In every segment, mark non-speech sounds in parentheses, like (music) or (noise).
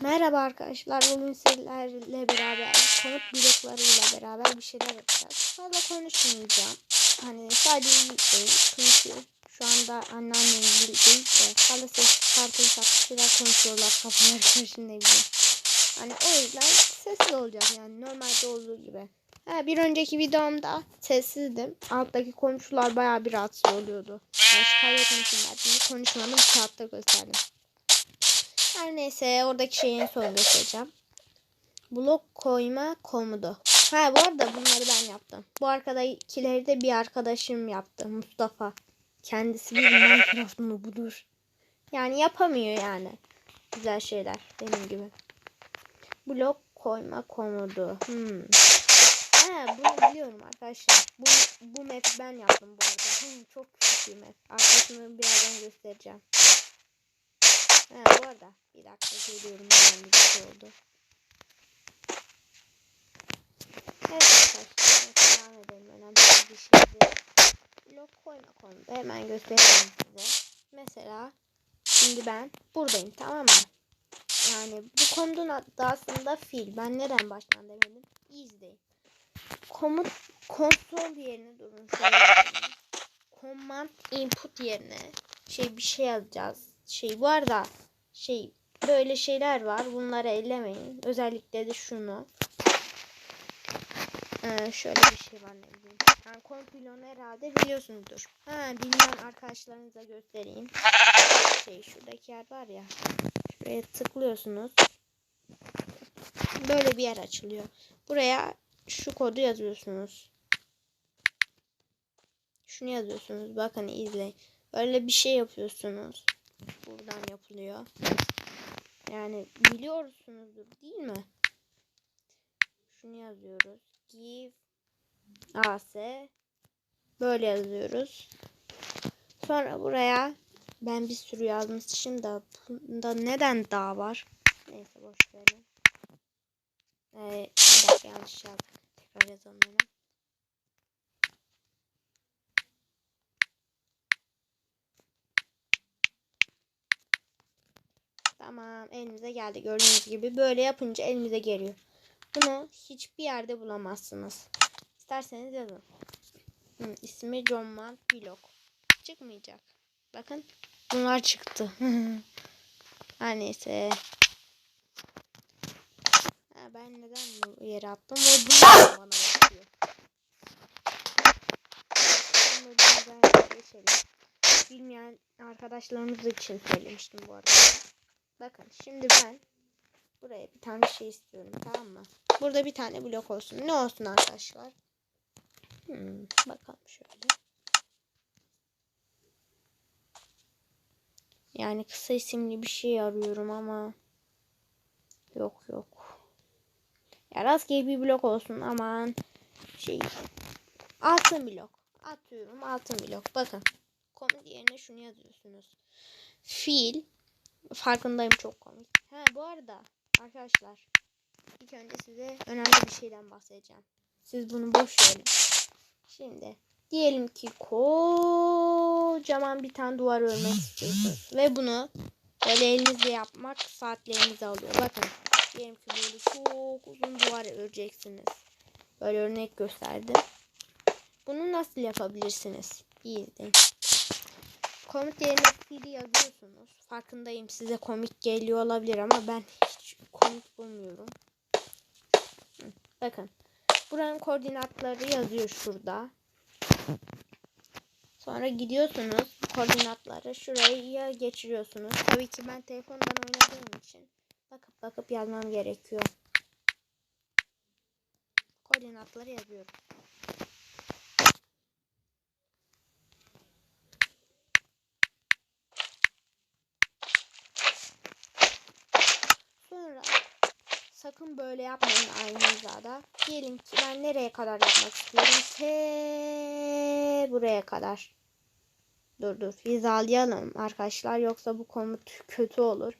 Merhaba arkadaşlar. Bugün sizlerle beraber konut bloklarıyla beraber bir şeyler yapacağız. Fazla konuşmayacağım. Hani sadece izleyin. Çünkü şu anda anneannem değil de fazla ses çıkartırsak şeyler konuşuyorlar kafaları (laughs) bileyim. Hani o yüzden sessiz olacağız yani normalde olduğu gibi. Ha, bir önceki videomda sessizdim. Alttaki komşular bayağı bir rahatsız oluyordu. Yani şikayet etmesinler diye konuşmadım kağıtta gösterdim. Her neyse oradaki şeyi en son göstereceğim. Blok koyma komodu. Ha bu arada bunları ben yaptım. Bu arkadakileri de bir arkadaşım yaptı. Mustafa. Kendisi bir Minecraft budur. Yani yapamıyor yani. Güzel şeyler benim gibi. Blok koyma komodu. Hmm. Ha bunu biliyorum arkadaşlar. Bu, bu map ben yaptım bu arada. Hmm, çok küçük bir map. Arkasını birazdan göstereceğim. Ha bu arada bir dakika geliyorum önemli bir şey oldu. Evet arkadaşlar devam edelim önemli bir şeydi. Blok koyma konuda hemen göstereyim size. Mesela şimdi ben buradayım tamam mı? Yani bu komutun adı aslında fil. Ben neden baştan demedim? İzleyin. Komut konsol yerine durun yapayım. Command input yerine şey bir şey yazacağız. Şey var da şey böyle şeyler var. Bunları ellemeyin. Özellikle de şunu. Ee, şöyle bir şey var ne bileyim. Yani kompilon herhalde biliyorsunuzdur. Ha bilmeyen arkadaşlarınıza göstereyim. Şey şuradaki yer var ya. Şuraya tıklıyorsunuz. Böyle bir yer açılıyor. Buraya şu kodu yazıyorsunuz. Şunu yazıyorsunuz. Bakın izleyin. Böyle bir şey yapıyorsunuz. Buradan yapılıyor. Yani biliyorsunuzdur değil mi? Şunu yazıyoruz. Give AS böyle yazıyoruz. Sonra buraya ben bir sürü yazmışım da bunda neden daha var? Neyse boş verin. Ee, bir dakika yanlış yazdım. Tekrar yazalım hemen. Tamam elimize geldi gördüğünüz gibi. Böyle yapınca elimize geliyor. Bunu hiçbir yerde bulamazsınız. İsterseniz yazın. Hı, ismi John Mant Vlog. Çıkmayacak. Bakın bunlar çıktı. (laughs) Her neyse. Ha, ben neden bu yere attım ve bunlar bana bakıyor. Bunu buradan geçelim. Bilmeyen arkadaşlarımız için söylemiştim bu arada. Bakın şimdi ben buraya bir tane şey istiyorum tamam mı? Burada bir tane blok olsun. Ne olsun arkadaşlar? Hmm, bakalım şöyle. Yani kısa isimli bir şey arıyorum ama yok yok. Ya rastgele bir blok olsun aman şey altın blok atıyorum altın blok bakın komut yerine şunu yazıyorsunuz fil farkındayım çok komik. Ha bu arada arkadaşlar ilk önce size önemli bir şeyden bahsedeceğim. Siz bunu boş verin. Şimdi diyelim ki kocaman bir tane duvar örmek istiyorsunuz ve bunu böyle elinizle yapmak saatlerinizi alıyor. Bakın diyelim ki böyle çok uzun duvar öreceksiniz. Böyle örnek gösterdim. Bunu nasıl yapabilirsiniz? İyi izleyin. Komut yerine fili yazıyorsunuz. Farkındayım size komik geliyor olabilir ama ben hiç komik bulmuyorum. Bakın. Buranın koordinatları yazıyor şurada. Sonra gidiyorsunuz. Koordinatları şuraya geçiriyorsunuz. Tabii ki ben telefondan oynadığım için bakıp bakıp yazmam gerekiyor. Koordinatları yazıyorum. Sonra sakın böyle yapmayın aynı hizada. Diyelim ki ben nereye kadar yapmak istiyorum? Te buraya kadar. Dur dur hizalayalım arkadaşlar yoksa bu komut kötü olur.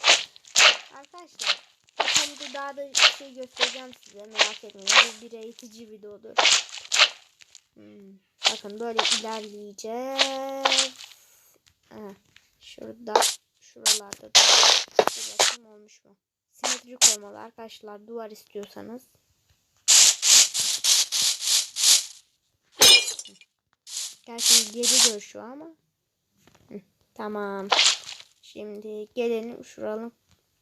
Arkadaşlar bu komutu daha da şey göstereceğim size merak etmeyin. Bu bir eğitici videodur. Hmm. Bakın böyle ilerleyeceğiz. Ha, şurada şuralarda da bakayım olmuş mu? Simetrik olmalı arkadaşlar. Duvar istiyorsanız. Gerçi gece görüşüyor ama. Tamam. Şimdi gelelim şuranın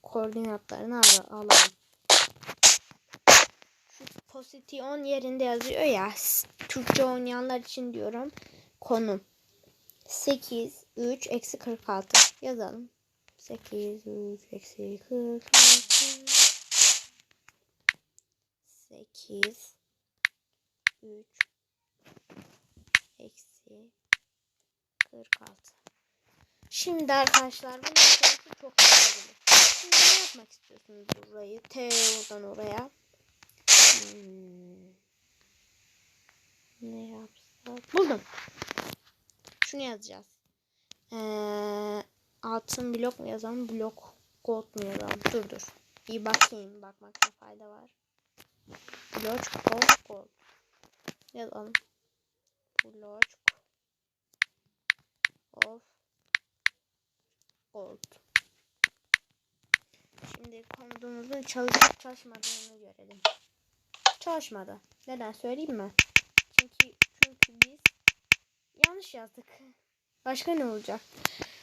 koordinatlarını alalım. Şu position yerinde yazıyor ya. Türkçe oynayanlar için diyorum. Konum. 8, 3, eksi 46. Yazalım. 8, 3, eksi 46. 8, 3, eksi 46. Şimdi arkadaşlar bunun sonrası çok önemli. Şimdi ne yapmak istiyorsunuz burayı? T oradan oraya. Hmm. Ne yapsak? Buldum. Şunu yazacağız. Ee, altın blok mu yazalım? Blok gold mu yazalım? Dur dur. Bir bakayım. Bakmakta fayda var. Blok of gold. Yazalım. Blok of gold. Şimdi komutumuzun çalışıp çalışmadığını görelim. Çalışmadı. Neden söyleyeyim mi? Çünkü çünkü biz yanlış yazdık. Başka ne olacak?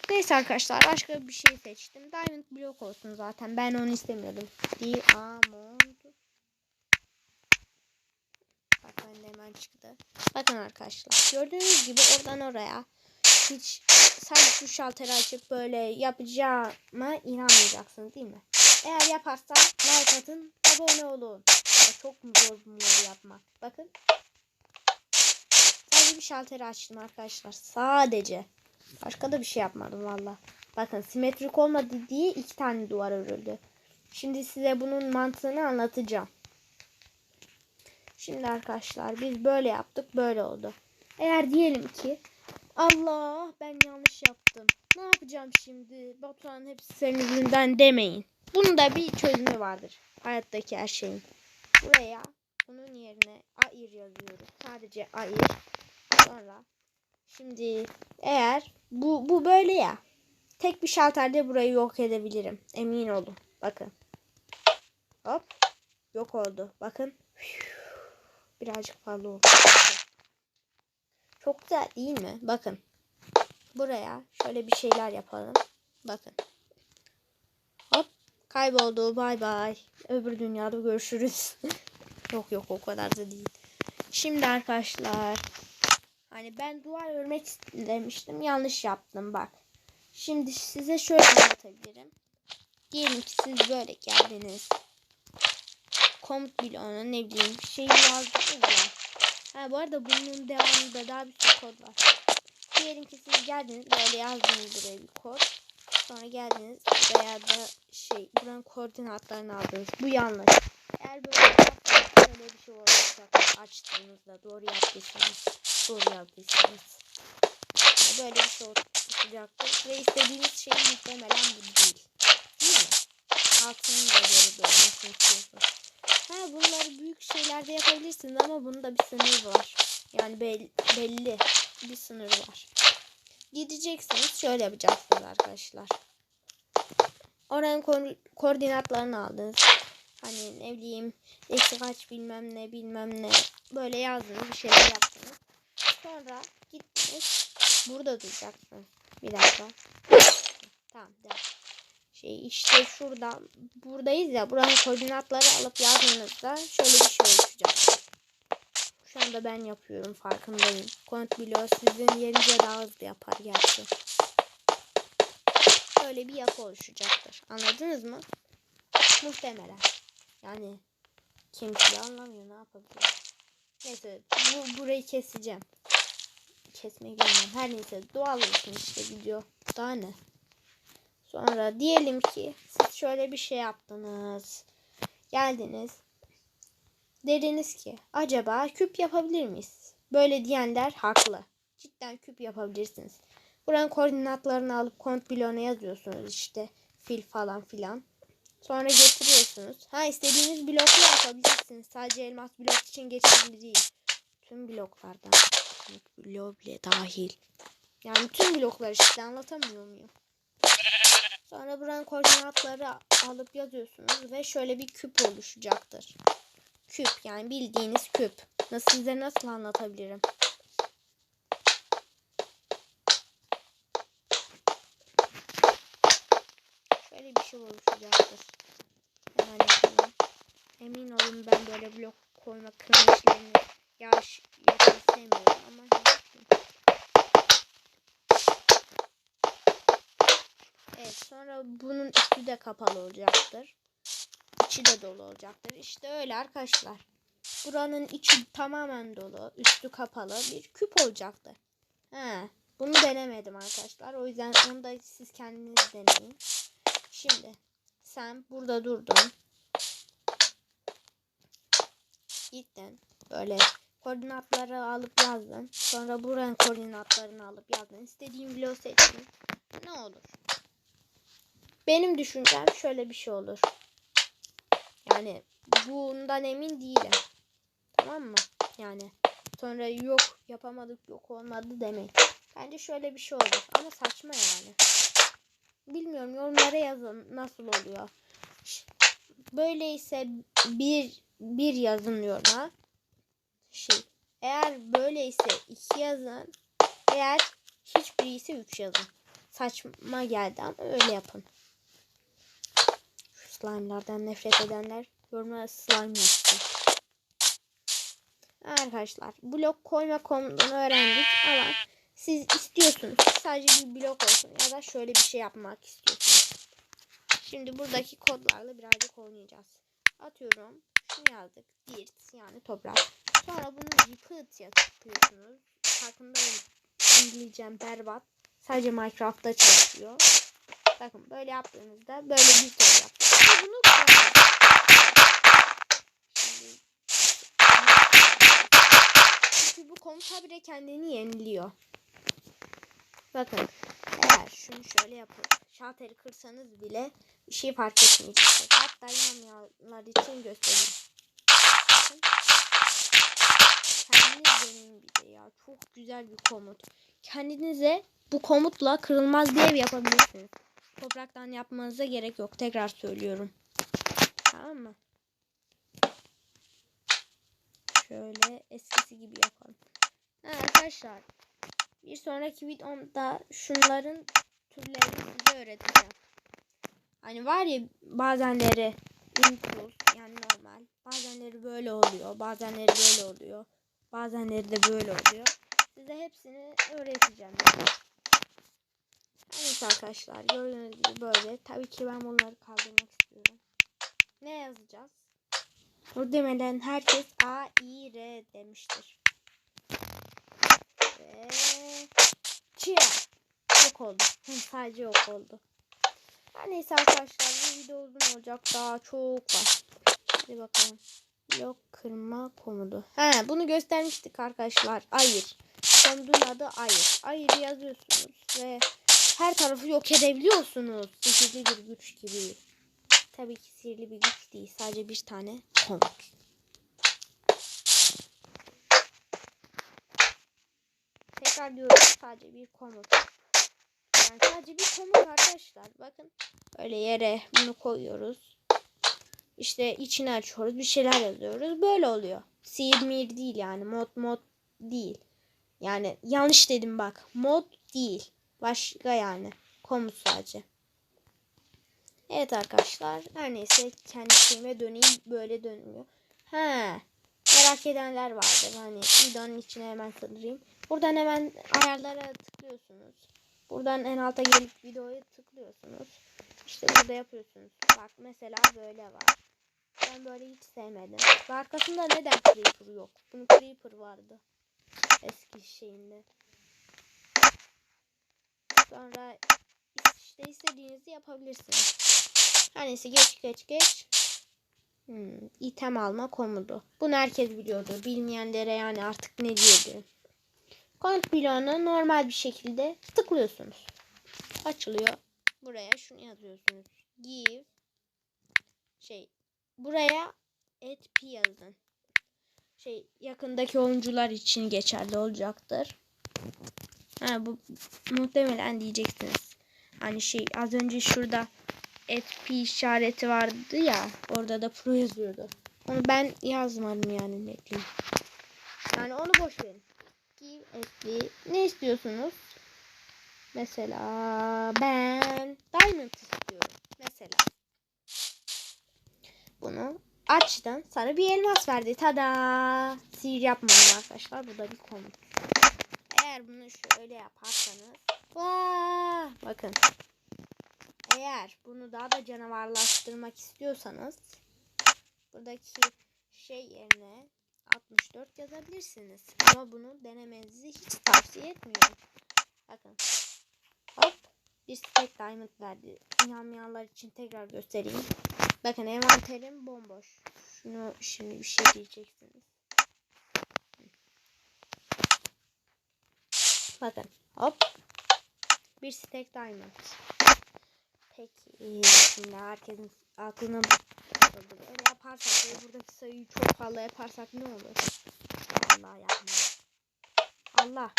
Neyse arkadaşlar başka bir şey seçtim. Diamond blok olsun zaten. Ben onu istemiyordum. Diamond. Ben de hemen çıktı. Bakın arkadaşlar. Gördüğünüz gibi oradan oraya hiç sadece şu şalteri açıp böyle yapacağıma inanmayacaksınız değil mi? Eğer yaparsan like atın, abone olun. Ya çok zor bu modu yapmak? Bakın. Sadece bir şalteri açtım arkadaşlar. Sadece. Başka da bir şey yapmadım valla. Bakın simetrik olmadı diye iki tane duvar örüldü. Şimdi size bunun mantığını anlatacağım. Şimdi arkadaşlar biz böyle yaptık böyle oldu. Eğer diyelim ki Allah ben yanlış yaptım. Ne yapacağım şimdi? Batuhan hepsi senin yüzünden demeyin. Bunun da bir çözümü vardır. Hayattaki her şeyin. Buraya bunun yerine air yazıyoruz. Sadece air. Sonra şimdi eğer bu, bu böyle ya. Tek bir şalterde burayı yok edebilirim. Emin olun. Bakın. Hop. Yok oldu. Bakın. Birazcık fazla oldu. Çok güzel değil mi? Bakın. Buraya şöyle bir şeyler yapalım. Bakın. Hop. Kayboldu. Bay bay. Öbür dünyada görüşürüz. (laughs) yok yok o kadar da değil. Şimdi arkadaşlar. Hani ben duvar örmek demiştim. Yanlış yaptım bak. Şimdi size şöyle anlatabilirim. Diyelim ki siz böyle geldiniz. Komut bloğuna ne bileyim bir şey yazdınız ya. Ha bu arada bunun devamında daha bir sürü kod var. Diyelim ki siz geldiniz böyle yazdınız buraya bir kod. Sonra geldiniz veya da şey buranın koordinatlarını aldınız. Bu yanlış. Eğer böyle yaparsanız böyle bir şey olacak. Açtığınızda doğru yaptıysanız. Doğru yaptıysanız. Yani böyle bir şey olacaktır. Ve istediğiniz şey muhtemelen bu değil. Değil mi? Altının da böyle dolmasını istiyorsunuz. Ha bunları büyük şeylerde yapabilirsiniz ama bunda bir sınır var. Yani belli, belli bir sınır var. Gideceksiniz şöyle yapacaksınız arkadaşlar. Oranın ko- koordinatlarını aldınız. Hani ne bileyim eksi kaç bilmem ne bilmem ne böyle yazdınız bir şeyler yaptınız. Sonra gittiniz burada duracaksınız. Bir dakika. Tamam devam şey işte şurada buradayız ya buranın koordinatları alıp yazdığınızda şöyle bir şey oluşacak. Şu anda ben yapıyorum farkındayım. Kont bloğu sizin yerinize daha hızlı yapar gerçi. Böyle bir yapı oluşacaktır. Anladınız mı? Muhtemelen. Yani kimse anlamıyor ne yapabilir. Neyse bu burayı keseceğim. Kesmeyi bilmiyorum. Her neyse doğal olsun işte video. Daha ne? Sonra diyelim ki siz şöyle bir şey yaptınız. Geldiniz. Dediniz ki acaba küp yapabilir miyiz? Böyle diyenler haklı. Cidden küp yapabilirsiniz. Buranın koordinatlarını alıp kont bloğuna yazıyorsunuz işte. Fil falan filan. Sonra getiriyorsunuz. Ha istediğiniz blokla yapabilirsiniz. Sadece elmas blok için geçerli değil. Tüm bloklardan. Blok bile dahil. Yani tüm bloklar işte anlatamıyor muyum? Sonra buranın koordinatları alıp yazıyorsunuz ve şöyle bir küp oluşacaktır. Küp yani bildiğiniz küp. Nasıl size nasıl anlatabilirim? Şöyle bir şey oluşacaktır. Hemen. Emin olun ben böyle blok koyma kırma yavaş yapmayı sevmiyorum ama Evet sonra bunun üstü de kapalı olacaktır. İçi de dolu olacaktır. İşte öyle arkadaşlar. Buranın içi tamamen dolu, üstü kapalı bir küp olacaktır. He, bunu denemedim arkadaşlar. O yüzden onu da siz kendiniz deneyin. Şimdi sen burada durdun. Gittin. Böyle koordinatları alıp yazdın. Sonra buranın koordinatlarını alıp yazdın. İstediğin bloğu seçtin. Ne olur? Benim düşüncem şöyle bir şey olur. Yani bundan emin değilim. Tamam mı? Yani sonra yok yapamadık yok olmadı demek. Bence şöyle bir şey olur. Ama saçma yani. Bilmiyorum yorumlara yazın nasıl oluyor. Böyleyse bir bir yazın yoruma. Şey, eğer böyleyse iki yazın. Eğer hiçbiri ise üç yazın. Saçma geldi ama öyle yapın. Slime'lardan nefret edenler yorumlara slime yazsın. Arkadaşlar blok koyma komutunu öğrendik ama siz istiyorsunuz sadece bir blok olsun ya da şöyle bir şey yapmak istiyorsunuz. Şimdi buradaki kodlarla birazcık oynayacağız. Atıyorum şunu yazdık. Dirt yani toprak. Sonra bunu repeat yapıyorsunuz. Farkındayım. İngilizcem berbat. Sadece Minecraft'ta çalışıyor. Bakın böyle yaptığınızda böyle bir soru yaptım. Çünkü bu komut bile kendini yeniliyor. Bakın eğer şunu şöyle yapıp şalteri kırsanız bile bir şey fark etmeyecek. Hatta yanmayanlar için göstereyim. Bakın. Kendiniz deneyin bir de ya. Çok güzel bir komut. Kendinize bu komutla kırılmaz bir ev yapabilirsiniz. Topraktan yapmanıza gerek yok. Tekrar söylüyorum. Tamam mı? Şöyle eskisi gibi yapalım. Ha, arkadaşlar bir sonraki videomda şunların türlerini size öğreteceğim. Hani var ya bazenleri impuls yani normal. Bazenleri böyle oluyor. Bazenleri böyle oluyor. Bazenleri de böyle oluyor. Size hepsini öğreteceğim. Arkadaşlar gördüğünüz gibi böyle. Tabii ki ben bunları kaldırmak istiyorum. Ne yazacağız? Muhtemelen herkes A, I, R demiştir. Ve Chia. Yok oldu. Sadece yok oldu. Her neyse arkadaşlar bu video uzun olacak. Daha çok var. Hadi bakalım. Blok kırma komudu. He bunu göstermiştik arkadaşlar. Ayır. Komudun adı ayır. Ayır yazıyorsunuz ve her tarafı yok edebiliyorsunuz. Sihirli bir güç gibi. Tabii ki sihirli bir güç değil. Sadece bir tane komut. Tekrar diyorum sadece bir komut. Yani sadece bir komut arkadaşlar. Bakın böyle yere bunu koyuyoruz. İşte içini açıyoruz. Bir şeyler yazıyoruz. Böyle oluyor. Sihir mir değil yani. Mod mod değil. Yani yanlış dedim bak. Mod değil. Başka yani. Komut sadece. Evet arkadaşlar. Her neyse kendi şeyime döneyim. Böyle dönmüyor. He. Merak edenler vardır. Hani videonun içine hemen sığdırayım. Buradan hemen ayarlara tıklıyorsunuz. Buradan en alta gelip videoya tıklıyorsunuz. İşte burada yapıyorsunuz. Bak mesela böyle var. Ben böyle hiç sevmedim. Ve arkasında neden Creeper yok? Bunun Creeper vardı. Eski şeyinde. Sonra işte istediğinizi yapabilirsiniz. Her neyse geç geç geç. Hmm, item alma komudu. Bunu herkes biliyordur. Bilmeyenlere yani artık ne diyebilirim. Komut bloğuna normal bir şekilde tıklıyorsunuz. Açılıyor. Buraya şunu yazıyorsunuz. Give şey buraya et p yazın. Şey yakındaki oyuncular için geçerli olacaktır. Ha bu muhtemelen diyeceksiniz. Hani şey az önce şurada FP işareti vardı ya. Orada da pro yazıyordu. Onu ben yazmadım yani ne diyeyim. Yani onu boş verin. Give FP. Ne istiyorsunuz? Mesela ben diamond istiyorum. Mesela. Bunu açtım. Sana bir elmas verdi. Tada. Sihir yapmadım arkadaşlar. Bu da bir komut. Eğer bunu şöyle yaparsanız. Vaa! Bakın. Eğer bunu daha da canavarlaştırmak istiyorsanız buradaki şey yerine 64 yazabilirsiniz. Ama bunu denemenizi hiç tavsiye etmiyorum. Bakın. Hop. Bir stack diamond verdi. İnanmayanlar için tekrar göstereyim. Bakın envanterim bomboş. Şunu şimdi bir şey diyeceksiniz. Bakın. Hop. Bir stack diamond. Peki. Şimdi herkesin aklına Öyle yaparsak ve buradaki sayıyı çok fazla yaparsak ne olur? Allah yapma. Allah.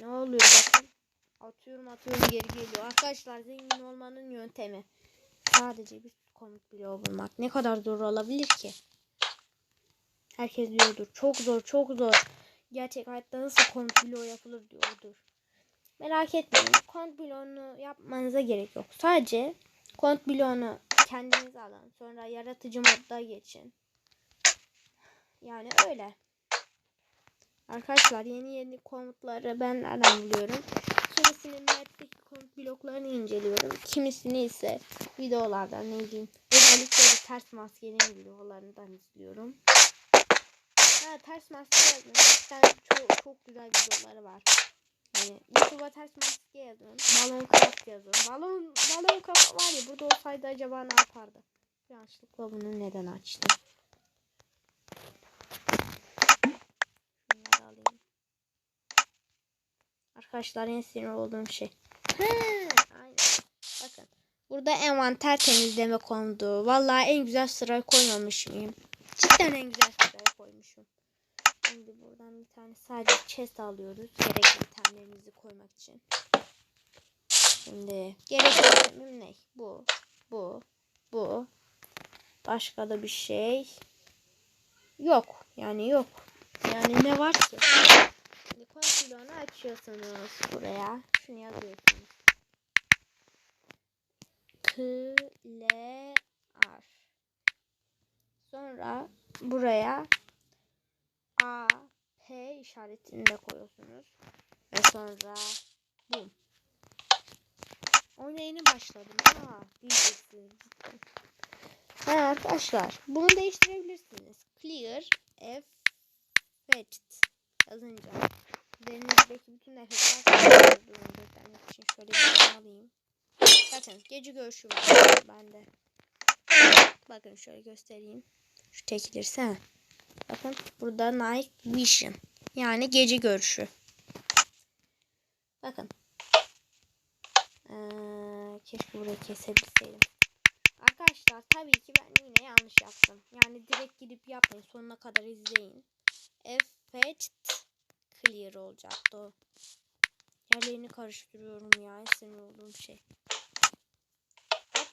Ne oluyor bakın. Atıyorum atıyorum geri geliyor. Arkadaşlar zengin olmanın yöntemi. Sadece bir komut bloğu bulmak. Ne kadar zor olabilir ki? Herkes diyordur. Çok zor çok zor. Gerçek hayatta nasıl komut bloğu yapılır diyordur. Merak etmeyin. Komut bloğunu yapmanıza gerek yok. Sadece komut bloğunu kendiniz alın. Sonra yaratıcı modda geçin. Yani öyle. Arkadaşlar yeni yeni komutları ben nereden buluyorum? Kimisinin map'teki komut bloklarını inceliyorum. Kimisini ise videolardan ne diyeyim. Özellikle ters maskenin videolarından izliyorum. Ha, ters maske yazın. Cidden çok, çok güzel videoları var. Yani YouTube'a ters maske yazın. Balon craft yazın. Balon, balon kafa var ya burada olsaydı acaba ne yapardı? Yanlışlıkla bunu neden açtım? Şunları alayım. Arkadaşlar en sinir olduğum şey. Bakın. Burada envanter temizleme kondu. Vallahi en güzel sırayı koymamış mıyım? Cidden en güzel sırayı koymuşum. Şimdi buradan bir tane sadece chest alıyoruz. Gerekli itemlerimizi koymak için. Şimdi gerekli itemim ne? Bu. Bu. Bu. Başka da bir şey. Yok. Yani yok. Yani ne var ki? Şimdi konsilonu açıyorsunuz buraya. Şunu yazıyorsunuz. Klear. Sonra buraya A, P işaretini de koyuyorsunuz. Ve sonra bum. Oyuna yeni başladım. Diyeceksiniz. Ha arkadaşlar bunu değiştirebilirsiniz. Clear F Fetched yazınca üzerinizdeki bütün efektler göstermek için şöyle bir şey alayım. Bakın gece görüşü var bende. Bakın şöyle göstereyim. Şu çekilirse. Bakın burada Night Vision. Yani gece görüşü. Bakın. Ee, keşke burayı kesebilseydim. Arkadaşlar tabii ki ben yine yanlış yaptım. Yani direkt gidip yapmayın. Sonuna kadar izleyin. Effect clear olacaktı o. Yerlerini karıştırıyorum ya. Sinir olduğum şey. Hop.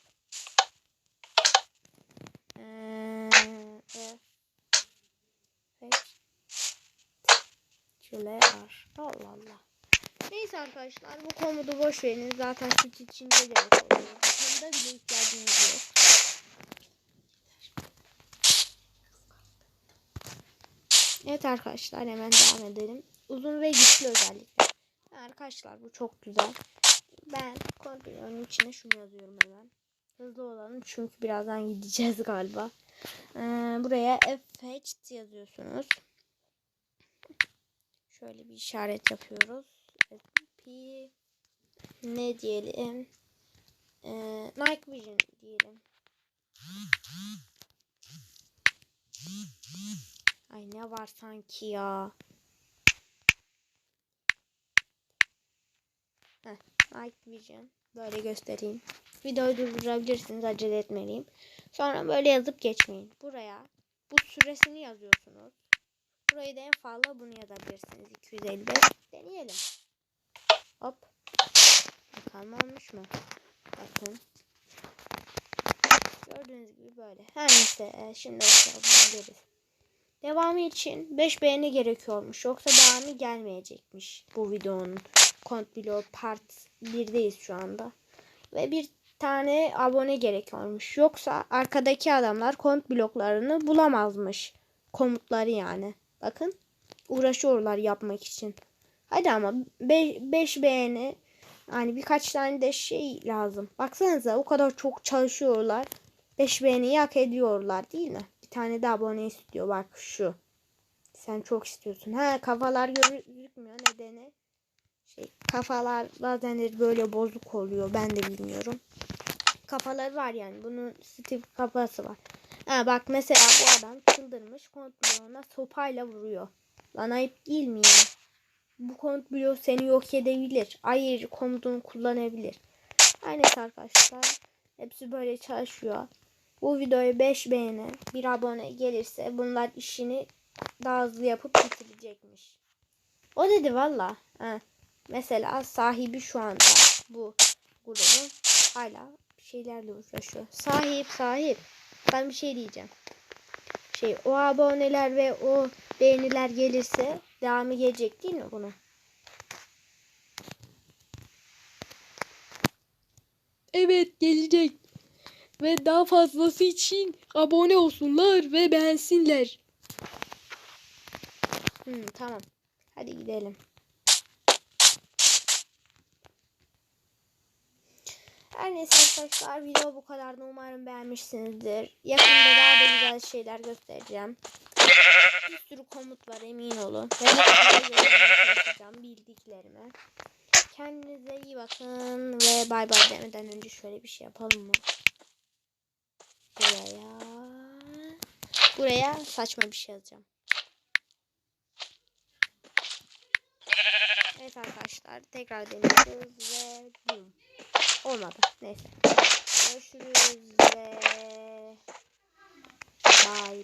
Ee, Effect clear. Allah Allah. Neyse arkadaşlar bu komutu boş verin. Zaten süt içinde gerek oluyor. Bunda bile ihtiyacınız yok. Evet arkadaşlar hemen devam edelim. Uzun ve güçlü özellikler. Arkadaşlar bu çok güzel. Ben kontrolün içine şunu yazıyorum hemen. Hızlı olalım çünkü birazdan gideceğiz galiba. Ee, buraya effect yazıyorsunuz. Şöyle bir işaret yapıyoruz. P ne diyelim? Ee, Night Vision diyelim. Ay ne var sanki ya. Heh, Night Vision. Böyle göstereyim. Videoyu durdurabilirsiniz. Acele etmeliyim. Sonra böyle yazıp geçmeyin. Buraya bu süresini yazıyorsunuz. Burayı da en fazla bunu yazabilirsiniz. 255. Deneyelim. Hop. Bakalım olmuş mu? Bakın. Gördüğünüz gibi böyle. Her neyse e, şimdi okuyabiliriz. Devamı için 5 beğeni gerekiyormuş. Yoksa devamı gelmeyecekmiş bu videonun. Kont Part 1'deyiz şu anda. Ve bir tane abone gerekiyormuş. Yoksa arkadaki adamlar kont bloklarını bulamazmış. Komutları yani. Bakın uğraşıyorlar yapmak için. Hadi ama 5 beğeni yani birkaç tane de şey lazım. Baksanıza o kadar çok çalışıyorlar. 5 beğeniyi hak ediyorlar değil mi? Bir tane de abone istiyor bak şu. Sen çok istiyorsun. Ha kafalar gözükmüyor nedeni. Şey kafalar bazen böyle bozuk oluyor. Ben de bilmiyorum. Kafaları var yani. Bunun Steve kafası var. Ha bak mesela bu adam çıldırmış. Kontrol ona sopayla vuruyor. Lan ayıp değil mi ya? Bu komut bloğu seni yok edebilir. Ayrıca komutunu kullanabilir. Aynen arkadaşlar. Hepsi böyle çalışıyor. Bu videoya 5 beğeni, bir abone gelirse bunlar işini daha hızlı yapıp bitirecekmiş. O dedi valla. Mesela sahibi şu anda bu grubun hala şeylerle uğraşıyor. Sahip sahip. Ben bir şey diyeceğim. Şey o aboneler ve o beğeniler gelirse devamı gelecek değil mi bunun? Evet gelecek. Ve daha fazlası için abone olsunlar ve beğensinler. Hmm, tamam. Hadi gidelim. Her neyse arkadaşlar video bu kadardı. Umarım beğenmişsinizdir. Yakında daha da güzel şeyler göstereceğim. Bir sürü komut var emin olun. Göre çalışacağım bildiklerimi. Kendinize iyi bakın ve bay bay demeden önce şöyle bir şey yapalım mı? Buraya buraya saçma bir şey yazacağım. Evet arkadaşlar tekrar deniyoruz ve boom. Olmadı. Neyse. Görüşürüz ve bay bay.